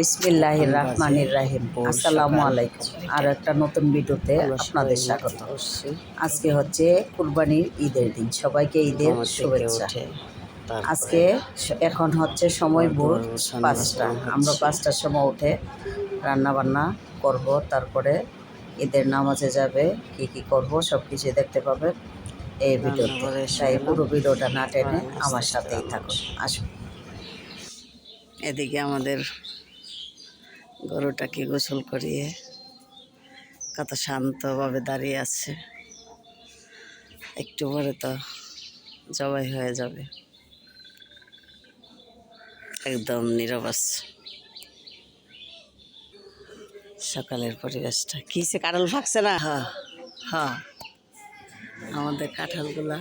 বিসমিল্লাহ রহমানির রাহিম। আসসালামু আলাইকুম। আর একটা নতুন ভিডিওতে আপনাদের স্বাগত। আজকে হচ্ছে কুরবানির ঈদের দিন। সবাইকে ঈদের শুভেচ্ছা। আজকে এখন হচ্ছে সময় ভোর পাঁচটা। আমরা পাঁচটার সময় উঠে রান্না বান্না করব। তারপরে ঈদের নামাজে যাবে কি কি করব সব কিছু দেখতে পাবেন এই ভিডিওতে। তাই পুরো ভিডিওটা না টেনে আমার সাথেই থাকুন। আসুন। এদিকে আমাদের গরুটাকে গোসল করিয়ে কত শান্তভাবে দাঁড়িয়ে আছে। একটু পরে তো জবাই হয়ে যাবে। একদম নীরব আছে। সকালের পরিবেশটা। কি সে কাঁঠাল ফাঁকছে না? হ্যাঁ হ্যাঁ আমাদের কাঁঠালগুলা।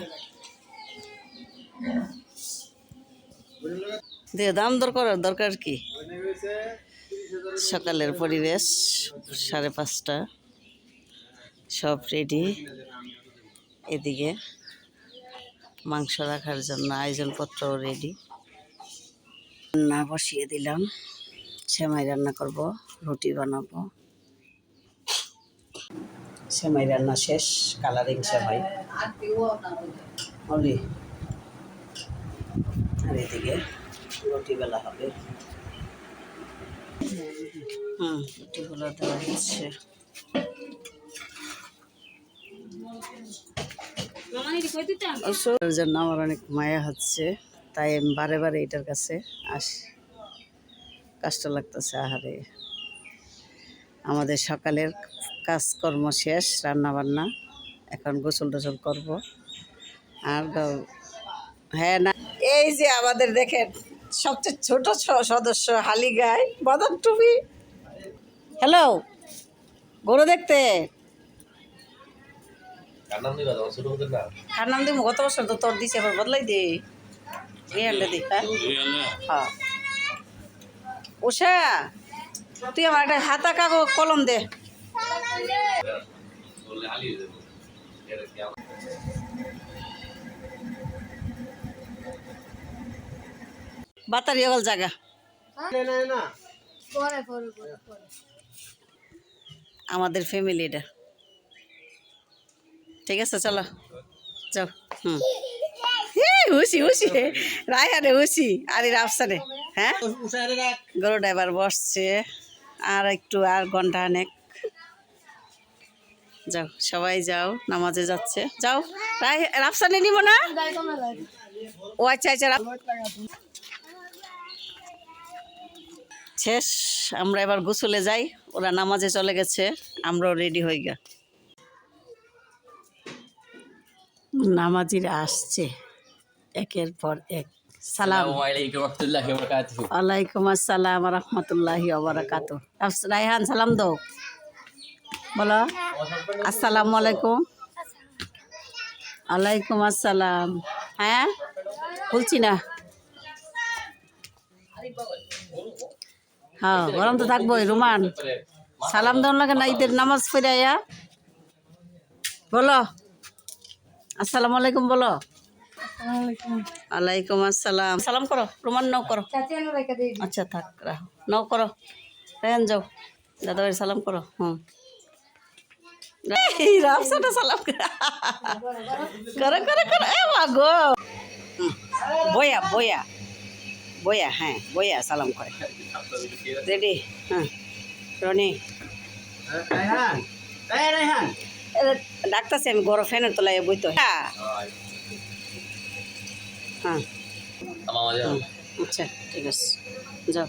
দিয়ে দাম দরকার দরকার কি? সকালের পরিবেশ, সাড়ে পাঁচটা। সব রেডি এদিকে মাংস রাখার জন্য আয়োজনপত্রও রেডি রান্না বসিয়ে দিলাম। সেমাই রান্না করব, রুটি বানাবো। সেমাই রান্না শেষ কালারিং সেমাই। আর এদিকে রুটি বেলা হবে। হুম দেওয়া হচ্ছে। আমার অনেক মায়া হচ্ছে, তাই আমি বারে বারে এটার কাছে আসি, কষ্ট লাগতেছে, আহারে। আমাদের সকালের কাজকর্ম শেষ রান্না বান্না এখন গোসল টোসল করব। আর হ্যাঁ না, এই যে আমাদের দেখেন সবচেয়ে ছোট ছ- সদস্য হালি গাই বাদাম টুপি। হ্যালো গরু দেখতে? কার নাম দিবা? গত বছর তো তোর দিছে বদলাই দে। এই দি হ্যাঁ? হ্যাঁ। উষা তুই আমার একটা হাতা কাগজ কলম দে। বাতারি গল জায়গা। আমাদের ফ্যামিলি এটা ঠিক আছে চলো। যাও হুম। হুসি হুসি। রায়হানে হুসি আর এর আফসানে। হ্যাঁ? গরু ড্রাইভার বসছে। আর একটু আর ঘণ্টা অনেক যাও সবাই যাও নামাজে যাচ্ছে। যাও রায় রাফসানে নিব না? ও আচ্ছা আচ্ছা শেষ। আমরা এবার গোসলে যাই। ওরা নামাজে চলে গেছে। আমরাও রেডি হয়ে গে নামাজিরা আসছে। একের পর এক। সালাম। ওয়ালাইকুম আসসালাম রহমতুল্লাহি ওবরাকাত রায়হান সালাম দো বলো। আসসালামু আলাইকুম। ওয়ালাইকুম আসসালাম। হ্যাঁ? বলছি না। হ্যাঁ গরম তো থাকবোই রুমান। সালাম দেওয়ার লাগে না ঈদের নামাজ পড়ে আয়া। বলো। আসসালামু আলাইকুম বলো ওয়ালাইকুম আসসালাম। সালাম করো রুমান নাও করো। আচ্ছা থাক রাখো। নাও করো। রেন যাও। দাদা ভাই সালাম করো। হুম। এই রাফসাটা সালাম করে। করে এ বয়া বয়া। বয়া হ্যাঁ বয়া সালাম করে। রেডি হ্যাঁ রনি। ডাক্তারছি আমি গরম ফ্যানের তলায় বইতো। হ্যাঁ। হ্যাঁ। আচ্ছা ঠিক আছে যাও।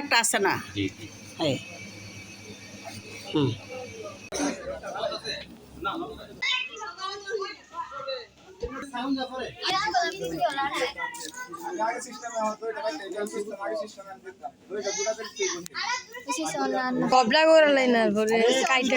একটা আছে না? জি জি। হুম। কবলা করে লাই না পরে কাইটা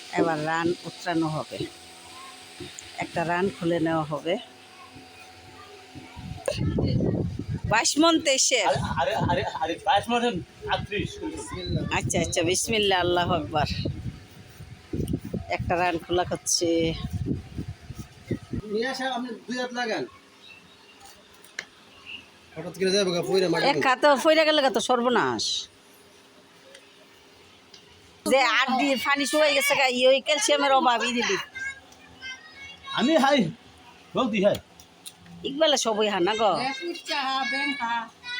এবার রান উতরানো হবে। একটা রান খুলে নেওয়া হবে। বাইশ মন তেইশের। আচ্ছা আচ্ছা বিসমিল্লা আল্লাহ আকবার। একটা রান খোলা করছে। এক খাতে ফইরা গেলে তো সর্বনাশ। যে আট দিয়ে পানি শুয়ে গেছে গা ইয়ে ক্যালসিয়ামের অভাব দিবি আমি হাই বলতি হাই। ইকবালে সবই হা না গো?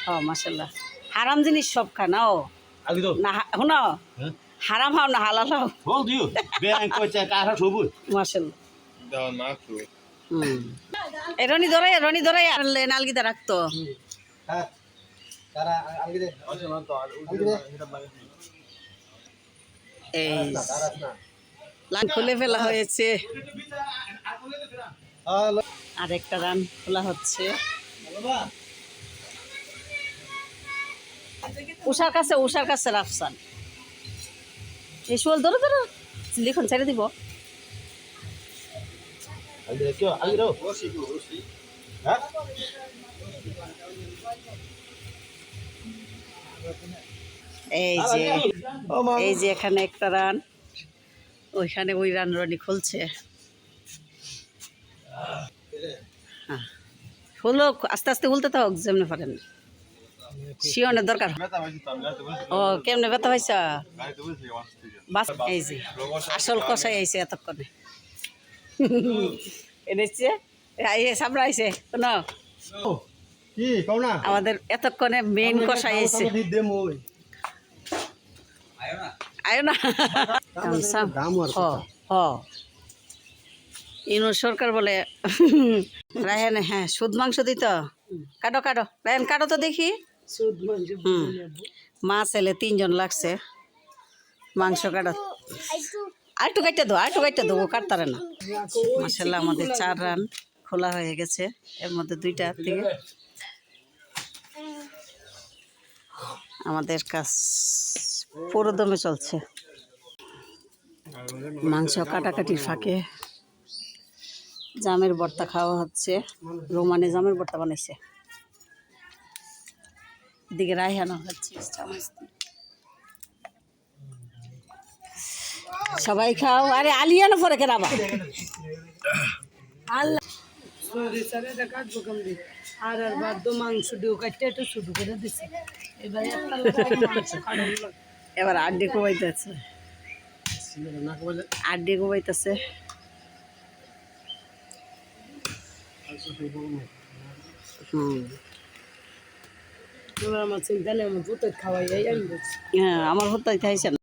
ও মাসাল্লাহ হারাম জিনিস সব খা না ও? আগে তো? না শুনো? হ্যাঁ? হারাম হাও না হালাল হাও। বল দিও ব্যাংক কইছে কারা সবুজ? মাসাল্লাহ হুম। এ রনি ধরাই রনি ধরাই আর নালগিতে রাখতো। হ্যাঁ তারা আলগি দে আলগি দে এই দাঁড়াস না খুলে ফেলা হয়েছে। আর একটা রান খোলা হচ্ছে। উষার কাছে উষার কাছে রাফসান। এই শোল ধরো ধরো। লিখন ছেড়ে দিব। হ্যাঁ এই যে এই যে এখানে একটা রান। ওইখানে ওই রান রনি খুলছে। হ্যাঁ। হলো আস্তে আস্তে উলতে তো যেমনি পারেন। শিওনের দরকার ও কেমনে ব্যথা হয়েছে? বাস এই যে আসল কষাই আইছে এতক্ষণে। এনেছে আইয়ে সামনে আইছে না। আমাদের এতক্ষণে মেইন কষাই আইছে। মই আয়ো না। হ হ। সরকার বলে রায়ন হ্যাঁ সুদ মাংস দিত। কাটো কাটো। রায়ন কাটো তো দেখি। হুম। মা ছেলে তিনজন লাগছে। মাংস কাটো। আর একটু কাটতে দো আর একটু কাটতে দেবো কাটতারে না। মাসাল্লাহ আমাদের চার রান খোলা হয়ে গেছে। এর মধ্যে দুইটা থেকে আমাদের কাজ পুরো দমে চলছে। মাংস কাটাকাটির ফাঁকে জামের ভর্তা খাওয়া হচ্ছে। রোমানে জামের ভর্তা বানাইছে। এদিকে রায়হানো হচ্ছে সবাই খাও। আরে আলিয়ানো পরে কেন আবার? আল্লাহ। আর আর বাদ মাংস দিও, কাটতে একটু শুধু করে দিছে। এবার এবার আড্ডে কোবাইতেছে আছে আড্ডে কোবাইতেছে হুম। আমার চিন্তা নেই